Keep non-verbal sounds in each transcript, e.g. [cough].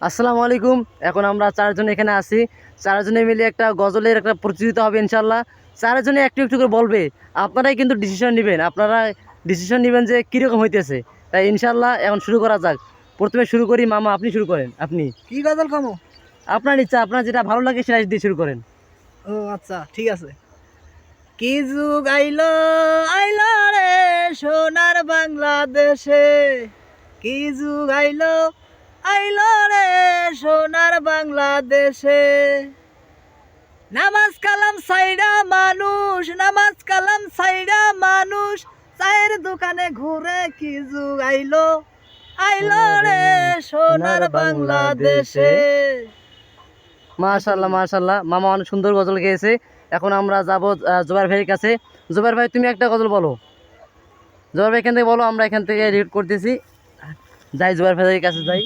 আসসালামু আলাইকুম। এখন আমরা চারজন এখানে আছি। চারজনে মিলে একটা গজলের একটা প্রতিযোগিতা হবে ইনশাল্লাহ চারজনে একটু একটু করে বলবে আপনারাই কিন্তু ডিসিশন নেবেন। আপনারা ডিসিশন নেবেন যে কীরকম হইতেছে। তাই ইনশাল্লাহ এখন শুরু করা যাক। প্রথমে শুরু করি মামা আপনি শুরু করেন। আপনি? কি গজল খামো? আপনার ইচ্ছা আপনার যেটা ভালো লাগে সেটা দিয়ে শুরু করেন। ও আচ্ছা ঠিক আছে। কি যুগ আইলো আইলো রে সোনার বাংলাদেশে। কি যুগ আইলো আইলো রে সোনার বাংলাদেশে। নামাজ কালাম সাইডা মানুষ নামাজ কালাম সাইডা মানুষ চায়ের দোকানে ঘুরে কি যুগ আইলো? আইলো রে সোনার বাংলাদেশে। মাশাল্লাহ মাশাল্লাহ মামা অনেক সুন্দর গজল গেয়েছে। এখন আমরা যাব আহ, জুবাইর ভাইয়ের কাছে। জুবাইর ভাই তুমি একটা গজল বলো। জুবাইর ভাই এখান থেকে বলো আমরা এখান থেকে রিড করতেছি। যাই জুবাইর ভাইয়ের কাছে যাই।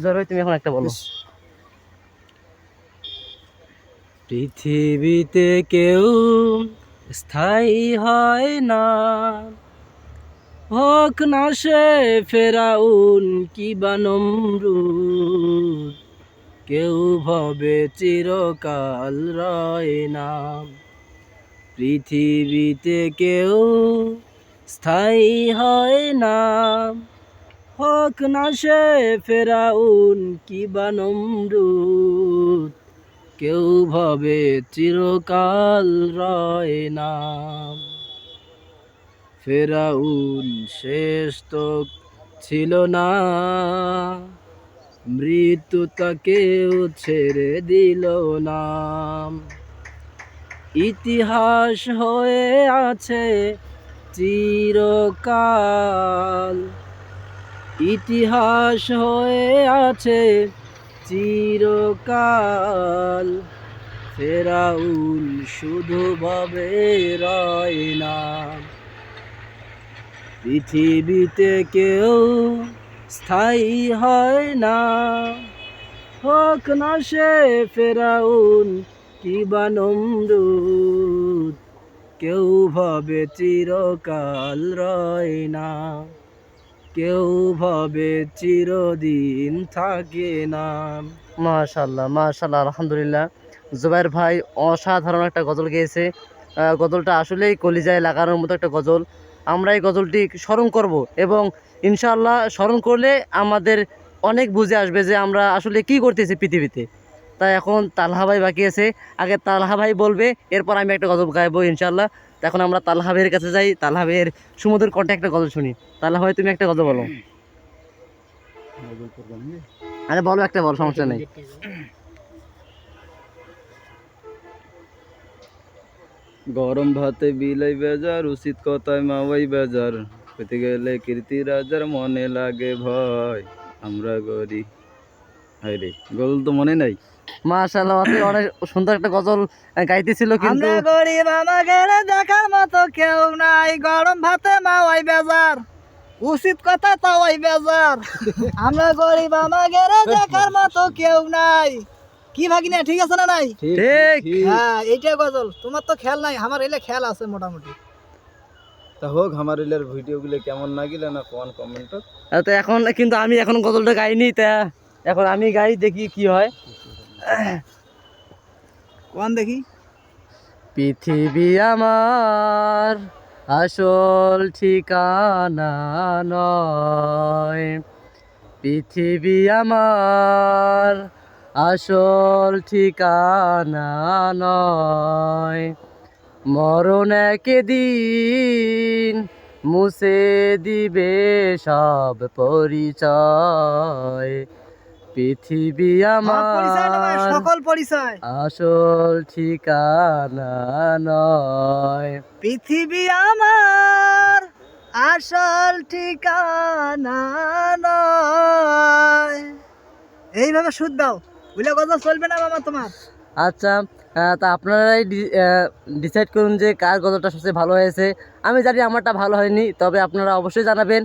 তুমি এখন একটা বলো। পৃথিবীতে কেউ স্থায়ী হয় না। হোক না সে ফেরাউন কি বানমরুদ কেউ ভবে চিরকাল রয় না। পৃথিবীতে কেউ স্থায়ী হয় না। হোক না সে ফেরাউন কি বানমরুদ কেউ ভবে চিরকাল রয় না। ফেরাউন শেষ তো ছিল না। মৃত্যু তাকেও ছেড়ে দিল না। ইতিহাস হয়ে আছে চিরকাল। ইতিহাস হয়ে আছে চিরকাল। ফেরাউল শুধু ভাবে রয় না। পৃথিবীতে কেউ স্থায়ী হয় না। হোক না সে ফেরাউন কি নমরুদ, কেউ ভাবে চিরকাল রয় না। কেউ ভাবে চিরদিন থাকে না। মাশাল্লাহ মাশাল্লাহ, আলহামদুলিল্লাহ। জুবাইর ভাই অসাধারণ একটা গজল গেয়েছে। গজলটা আসলেই কলিজায় লাগানোর মতো একটা গজল। আমরা এই গজলটি স্মরণ করব এবং ইনশাআল্লাহ স্মরণ করলে আমাদের অনেক বুঝে আসবে যে আমরা আসলে কি করতেছি পৃথিবীতে। তাই এখন তালহা ভাই বাকি আছে। আগে তালহা ভাই বলবে, এরপর আমি একটা গজল গাইবো ইনশাআল্লাহ। তো এখন আমরা তালহা ভাইয়ের কাছে যাই তালহা ভাইয়ের সুমধুর কণ্ঠে একটা গজল শুনি। তালহা ভাই তুমি একটা গজল বলো। আরে বলো একটা, বলো, সমস্যা নেই। গরম ভাতে বিলাই বেজার, উচিত কথায় মাওয়াই বেজার। পেতে গেলে কীর্তি রাজার মনে লাগে ভয়। আমরা গরি। হাই রে গল তো মনে নাই? মাশাআল্লাহ আপনি অনেক সুন্দর একটা গজল গাইতেছিল কিন্তু। আমরা গরিব আমাদের দেখার মতো কেউ নাই। গরম ভাতে মাওয়াই বেজার উচিত কথা তাওয়াই বেজার। [laughs] আমরা গরিব আমাদের দেখার মতো কেউ নাই। কি ভাগিনা ঠিক আছে না নাই? ঠিক হ্যাঁ এইটা গজল। তোমার তো খেয়াল নাই আমার এলে খেয়াল আছে মোটামুটি। তা হোক আমার এলার ভিডিওগুলো কেমন লাগিলে না কোন কমেন্ট তো এখন কিন্তু আমি এখন গজলটা গাইনি তা এখন আমি গাই দেখি কি হয়। কোন দেখি? পৃথিবী আমার আসল ঠিকানা নয়। পৃথিবী আমার আসল ঠিকানা নয়। মরণ একদিন মুছে দিবে সব পরিচয়। পৃথিবী আমার সকল পরিচয়। আসল ঠিকানা নয়। পৃথিবী আমার আসল ঠিকানা নয়। এইভাবে সুদ দাও। বুঝলে গজল চলবে না বাবা তোমার? আচ্ছা তা আপনারাই ডিসাইড করুন যে কার গজলটা সবচেয়ে ভালো হয়েছে। আমি জানি আমারটা ভালো হয়নি তবে আপনারা অবশ্যই জানাবেন।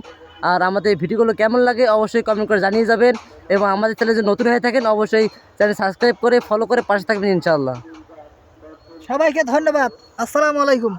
আর আমাদের ভিডিওগুলো কেমন লাগে অবশ্যই কমেন্ট করে জানিয়ে যাবেন এবং আমাদের চ্যানেল যদি নতুন হয়ে থাকেন অবশ্যই চ্যানেল সাবস্ক্রাইব করে ফলো করে পাশে থাকবেন ইনশাআল্লাহ। সবাইকে ধন্যবাদ। আসসালামু আলাইকুম।